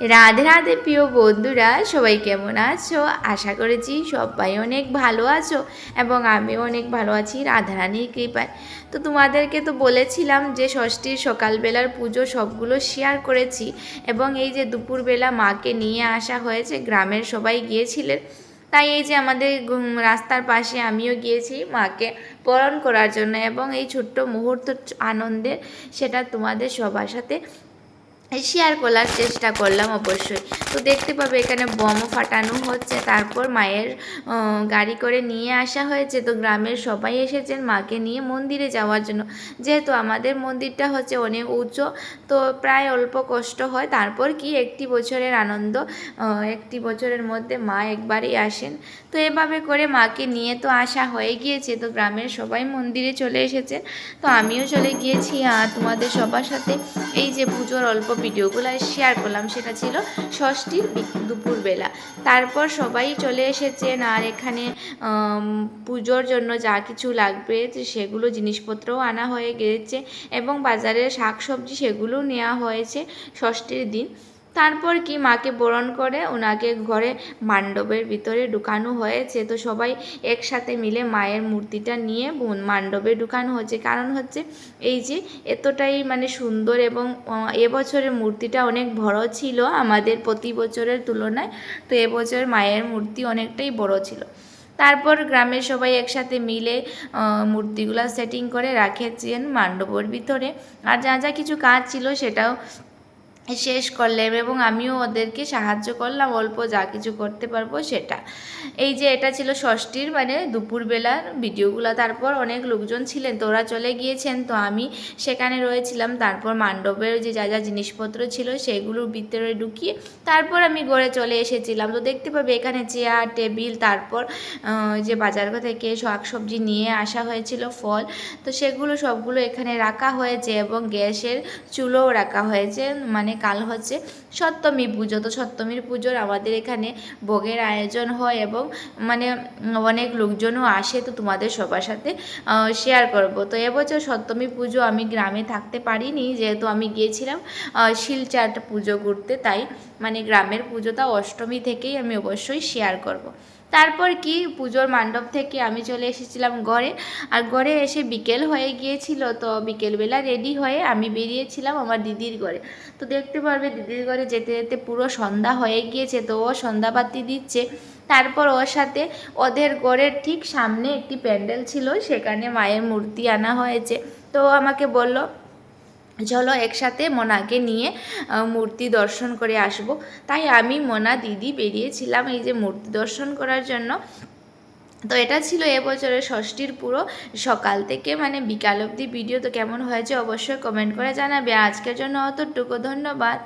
রাধে রাধে প্রিয় বন্ধুরা, সবাই কেমন আছো? আশা করেছি সবাই অনেক ভালো আছো এবং আমিও অনেক ভালো আছি রাধারানীর কৃপায়। তো তোমাদেরকে তো বলেছিলাম যে ষষ্ঠীর সকালবেলার পুজো সবগুলো শেয়ার করেছি এবং এই যে দুপুরবেলা মাকে নিয়ে আসা হয়েছে, গ্রামের সবাই গিয়েছিলেন। তাই এই যে আমাদের রাস্তার পাশে আমিও গিয়েছি মাকে বরণ করার জন্য এবং এই ছোট্ট মুহূর্ত আনন্দের সেটা তোমাদের সবার সাথে শেয়ার করার চেষ্টা করলাম অবশ্যই। তো দেখতে পাবে এখানে বোমও ফাটানো হচ্ছে, তারপর মায়ের গাড়ি করে নিয়ে আসা হয়েছে। তো গ্রামের সবাই এসেছেন মাকে নিয়ে মন্দিরে যাওয়ার জন্য। যেহেতু আমাদের মন্দিরটা হচ্ছে অনেক উঁচু, তো প্রায় অল্প কষ্ট হয়। তারপর কি একটি বছরের আনন্দ একটি বছরের মধ্যে মা একবারই আসেন। তো এভাবে করে মাকে নিয়ে তো আসা হয়ে গিয়েছে। তো গ্রামের সবাই মন্দিরে চলে এসেছে। তো আমিও চলে গিয়েছি আর তোমাদের সবার সাথে। এই যে পুজোর অল্প ভিডিওগুলো শেয়ার করলাম, সেটা ছিল ষষ্ঠী দুপুরবেলা। তারপর সবাই চলে এসেছেন আর এখানে পুজোর জন্য যা কিছু লাগবে সেগুলো জিনিসপত্রও আনা হয়ে গেছে এবং বাজারের শাক সবজি সেগুলো নেওয়া হয়েছে ষষ্ঠীর দিন। তারপর কি মাকে বরণ করে? ওনাকে ঘরে মান্ডবের ভিতরে ঢুকানো হয়েছে। তো সবাই একসাথে মিলে মায়ের মূর্তিটা নিয়ে মান্ডবে ঢুকানো হচ্ছে। কারণ হচ্ছে এই যে এতটাই মানে সুন্দর এবং এবছরের মূর্তিটা অনেক বড় ছিল আমাদের প্রতি বছরের তুলনায়। তো এবছর মায়ের মূর্তি অনেকটাই বড় ছিল। তারপর গ্রামের সবাই একসাথে মিলে মূর্তিগুলো সেটিং করে রাখেছেন মান্ডবর ভিতরে। আর যা যা কিছু কাজ ছিল সেটাও শেষ করলাম এবং আমিও ওদেরকে সাহায্য করলাম, অল্প যা কিছু করতে পারব সেটা। এই যে এটা ছিল ষষ্ঠীর মানে দুপুরবেলার ভিডিওগুলো, তারপর অনেক লোকজন ছিলেন, তো ওরা চলে গিয়েছেন, তো আমি সেখানে রয়েছিলাম। তারপর মান্ডবের যে যা যা জিনিসপত্র ছিল সেগুলোর ভিতরে ঢুকিয়ে তারপর আমি ঘরে চলে এসেছিলাম। তো দেখতে পাবে এখানে চেয়ার, টেবিল, তারপর যে বাজার থেকে শাক সবজি নিয়ে আসা হয়েছিল, ফল। তো সেগুলো সবগুলো এখানে রাখা হয়েছে এবং গ্যাসের চুলোও রাখা হয়েছে। মানে কাল হচ্ছে সপ্তমী পুজো। তো সপ্তমীর পুজোর আমাদের এখানে ভোগের আয়োজন হয় এবং মানে অনেক লোকজনও আসে তো তোমাদের সবার সাথে শেয়ার করব। তো এবছর সপ্তমী পুজো আমি গ্রামে থাকতে পারিনি, যেহেতু আমি গিয়েছিলাম শিলচাট পুজো করতে। তাই মানে গ্রামের পুজোটা অষ্টমী থেকেই আমি অবশ্যই শেয়ার করব। তারপর কি? পুজোর মণ্ডপ থেকে আমি চলে এসেছিলাম ঘরে। আর ঘরে এসে বিকেল হয়ে গিয়েছিল, তো বিকেলবেলা রেডি হয়ে আমি বেরিয়েছিলাম আমার দিদির ঘরে। তো দেখতে পারবে, দিদির ঘরে যেতে যেতে পুরো সন্ধ্যা হয়ে গিয়েছে, তো ও সন্ধ্যাবাতি দিচ্ছে। তারপর ওর সাথে ওদের ঘরের ঠিক সামনে একটি প্যান্ডেল ছিল, সেখানে মায়ের মূর্তি আনা হয়েছে। তো আমাকে বলল চলো একসাথে মোনাকে নিয়ে মূর্তি দর্শন করে আসব। তাই আমি মোনা দিদি বেরিয়েছিলাম এই যে মূর্তি দর্শন করার জন্য। তো এটা ছিল এবছরের ষষ্ঠীর পুরো। সকাল থেকে মানে বিকাল অবধি ভিডিও তো কেমন হয়েছে অবশ্যই কমেন্ট করে জানাবে। আজকের জন্য অতটুকু, ধন্যবাদ।